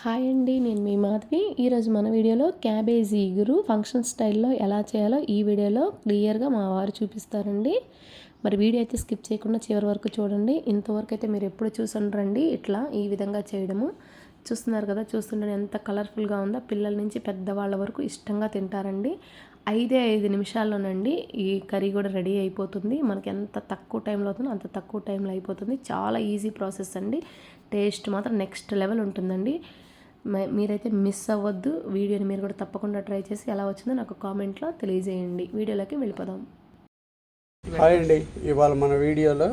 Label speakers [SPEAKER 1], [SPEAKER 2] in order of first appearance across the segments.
[SPEAKER 1] Hi అండి నేను మీ మాధవి. ఈరోజు మన వీడియోలో క్యాబేజీ ఇగురు ఫంక్షన్ స్టైల్లో ఎలా చేయాలో ఈ వీడియోలో క్లియర్గా మా వారు చూపిస్తారండి. మరి వీడియో అయితే స్కిప్ చేయకుండా చివరి వరకు చూడండి. ఇంతవరకు అయితే మీరు ఎప్పుడు చూసుండ్రండి ఇట్లా ఈ విధంగా చేయడము. చూస్తున్నారు కదా చూస్తుంటే ఎంత కలర్ఫుల్గా ఉందో. పిల్లల నుంచి పెద్దవాళ్ళ వరకు ఇష్టంగా తింటారండి. ఐదే ఐదు నిమిషాల్లోనండి ఈ కర్రీ కూడా రెడీ అయిపోతుంది. మనకి ఎంత తక్కువ టైంలో అవుతుందో అంత తక్కువ టైంలో అయిపోతుంది. చాలా ఈజీ ప్రాసెస్ అండి. టేస్ట్ మాత్రం నెక్స్ట్ లెవెల్ ఉంటుందండి. మీరైతే మిస్ అవ్వద్దు. వీడియోని మీరు కూడా తప్పకుండా ట్రై చేసి ఎలా వచ్చిందో నాకు కామెంట్లో తెలియజేయండి. వీడియోలోకి వెళ్ళిపోదాం.
[SPEAKER 2] హాయ్ అండి. ఇవాళ మన వీడియోలో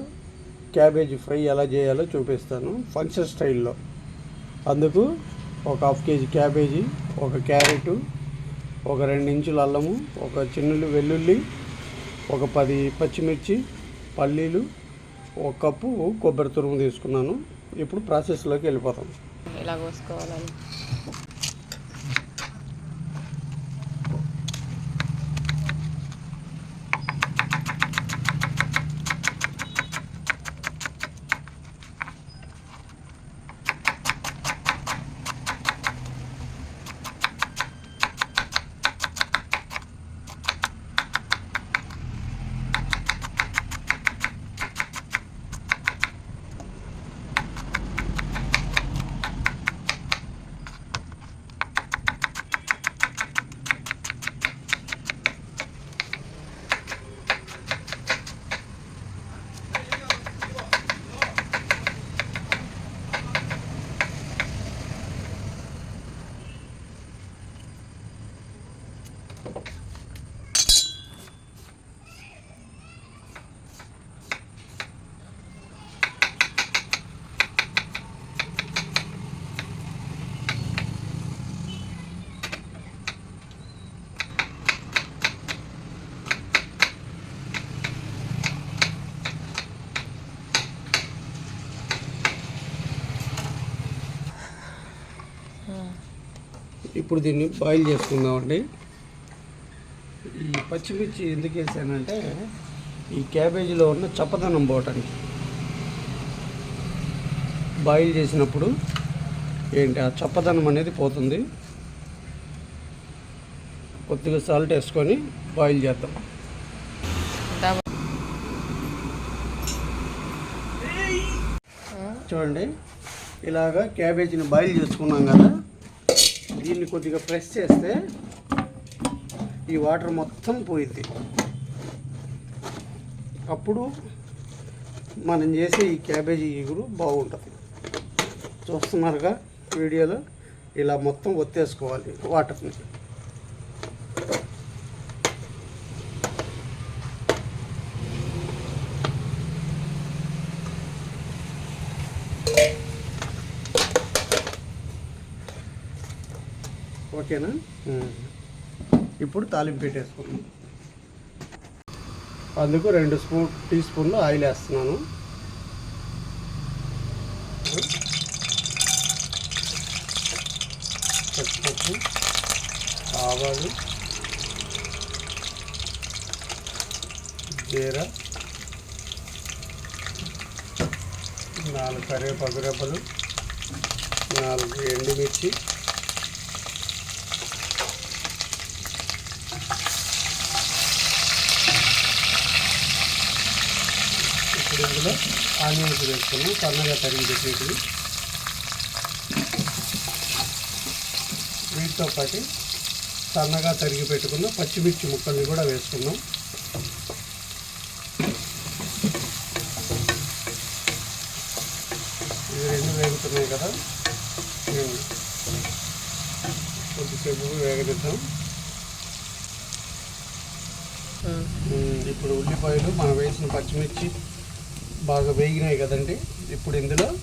[SPEAKER 2] క్యాబేజీ ఫ్రై ఎలా చేయాలో చూపిస్తాను. ఫంక్షన్ స్టైల్లో. అందుకు ఒక హాఫ్ కేజీ క్యాబేజీ ఒక క్యారెట్ ఒక రెండు ఇంచుల అల్లము ఒక చిన్నులు వెల్లుల్లి ఒక పది పచ్చిమిర్చి పల్లీలు ఒక కప్పు కొబ్బరి తురుము తీసుకున్నాను. ఇప్పుడు ప్రాసెస్లోకి వెళ్ళిపోతాం.
[SPEAKER 1] ఎలా కోసుకోవాలని
[SPEAKER 2] ఇప్పుడు దీన్ని బాయిల్ చేసుకుందామండి. ఈ పచ్చిమిర్చి ఎందుకు వేసానంటే ఈ క్యాబేజీలో ఉన్న చప్పదనం పోవటానికి. బాయిల్ చేసినప్పుడు ఏంటి ఆ చప్పదనం అనేది పోతుంది. కొద్దిగా సాల్ట్ వేసుకొని బాయిల్ చేద్దాం. చూడండి ఇలాగా క్యాబేజీని బాయిల్ చేసుకున్నాం కదా. దీన్ని కొద్దిగా ప్రెస్ చేస్తే ఈ వాటర్ మొత్తం పోయింది. అప్పుడు మనం చేసే ఈ క్యాబేజీ ఇగురు బాగుంటుంది. చూస్తున్నారుగా వీడియోలో ఇలా మొత్తం ఒత్తేసుకోవాలి వాటర్ని. ఓకేనా? ఇప్పుడు తాలింపు పెట్టేసుకున్నాం అందుకు రెండు స్పూన్ టీ స్పూన్లు ఆయిల్ వేస్తున్నాను. పచ్చిపప్పు ఆవాలు జీర నాలుగు కరివేపాకు రెబ్బలు నాలుగు ఎండుమిర్చి ఇప్పుడు ఇందులో ఆనియన్స్ వేసుకున్నాం సన్నగా తరిగి పెట్టేటివి వీటితో పాటు సన్నగా తరిగి పెట్టుకున్న పచ్చిమిర్చి ముక్కల్ని కూడా వేసుకున్నాం ఇవి రెండు వేగుతున్నాయి కదా. కొద్దిసేపు వేగనిద్దాం. ఇప్పుడు ఉల్లిపాయలు మనం వేసిన పచ్చిమిర్చి బాగా వేగినాయి కదండి. ఇప్పుడు ఇందులో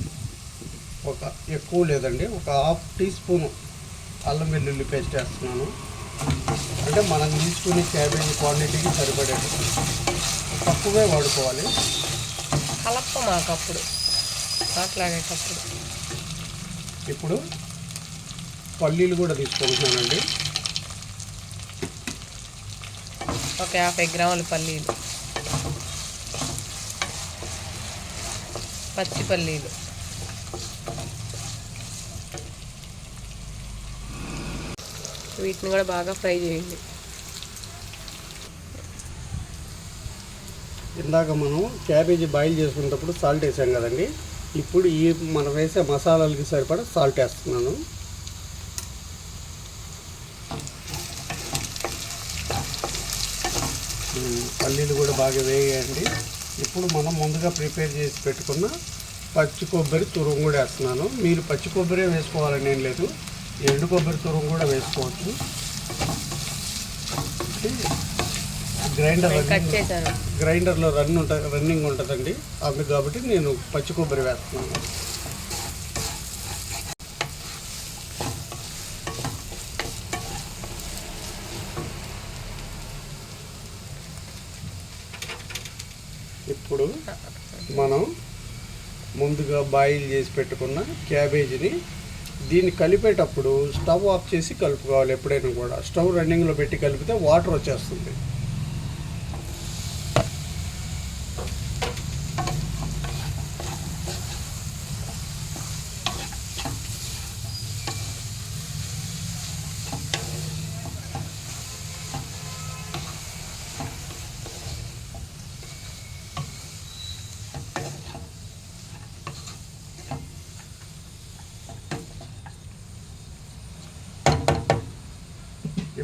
[SPEAKER 2] ఒక ఎక్కువ లేదండి. ఒక హాఫ్ టీ స్పూన్ అల్లం వెల్లుల్లి పేస్ట్ వేస్తున్నాను. అంటే మనం తీసుకునే క్యాబేజీ క్వాంటిటీకి సరిపడేది. తక్కువే వాడుకోవాలి.
[SPEAKER 1] కలప మాకప్పుడు. మాట్లాడేటప్పుడు
[SPEAKER 2] ఇప్పుడు పల్లీలు కూడా తీసుకుంటున్నానండి.
[SPEAKER 1] ఒక యాభై గ్రాముల పల్లీలు. పచ్చి పల్లీలు వీటిని కూడా బాగా ఫ్రై చేయండి.
[SPEAKER 2] ఇందాక మనం క్యాబేజీ బాయిల్ చేసుకునేటప్పుడు సాల్ట్ వేసాం కదండి. ఇప్పుడు ఈ మనం వేసే మసాలాలకి సరిపడా సాల్ట్ వేస్తున్నాను. పల్లీలు కూడా బాగా వేయండి. ఇప్పుడు మనం ముందుగా ప్రిపేర్ చేసి పెట్టుకున్న పచ్చి కొబ్బరి తురుము కూడా వేస్తున్నాను. మీరు పచ్చి కొబ్బరి వేసుకోవాలని ఏం లేదు. ఎండు కొబ్బరి తురుము కూడా వేసుకోవచ్చు. గ్రైండర్ గ్రైండర్లో రన్ ఉంటుంది రన్నింగ్ ఉంటుందండి. అందుకు కాబట్టి నేను పచ్చి కొబ్బరి వేస్తున్నాను. ఇప్పుడు మనం ముందుగా బాయిల్ చేసి పెట్టుకున్న క్యాబేజీని దీన్ని కలిపేటప్పుడు స్టవ్ ఆఫ్ చేసి కలుపుకోవాలి ఎప్పుడైనా కూడా. స్టవ్ రన్నింగ్లో పెట్టి కలిపితే వాటర్ వచ్చేస్తుంది.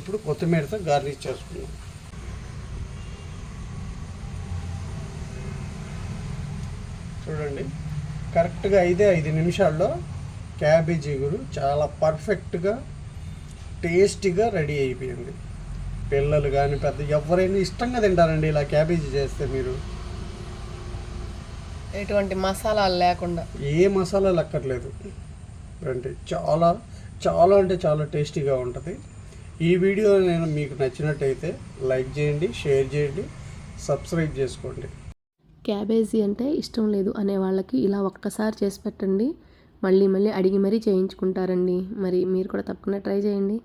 [SPEAKER 2] ఇప్పుడు కొత్తిమీరతో గార్నిష్ చేసుకున్నాం. చూడండి. కరెక్ట్గా ఐదే ఐదు నిమిషాల్లో క్యాబేజీ గురు చాలా పర్ఫెక్ట్గా టేస్టీగా రెడీ అయిపోయింది. పిల్లలు కానీ పెద్ద ఎవరైనా ఇష్టంగా తింటారండి ఇలా క్యాబేజీ చేస్తే మీరు.
[SPEAKER 1] ఎటువంటి మసాలాలు లేకుండా.
[SPEAKER 2] ఏ మసాలాలు అక్కర్లేదు అంటే చాలా చాలా అంటే చాలా టేస్టీగా ఉంటుంది. ఈ వీడియో నేను మీకు నచ్చినట్టయితే లైక్ చేయండి షేర్ చేయండి సబ్స్క్రైబ్ చేసుకోండి.
[SPEAKER 1] క్యాబేజీ అంటే ఇష్టం లేదు అనే వాళ్ళకి ఇలా ఒక్కసారి చేసి పెట్టండి. మళ్ళీ మళ్ళీ అడిగి మరీ చేయించుకుంటారండి. మరి మీరు కూడా తప్పకుండా ట్రై చేయండి.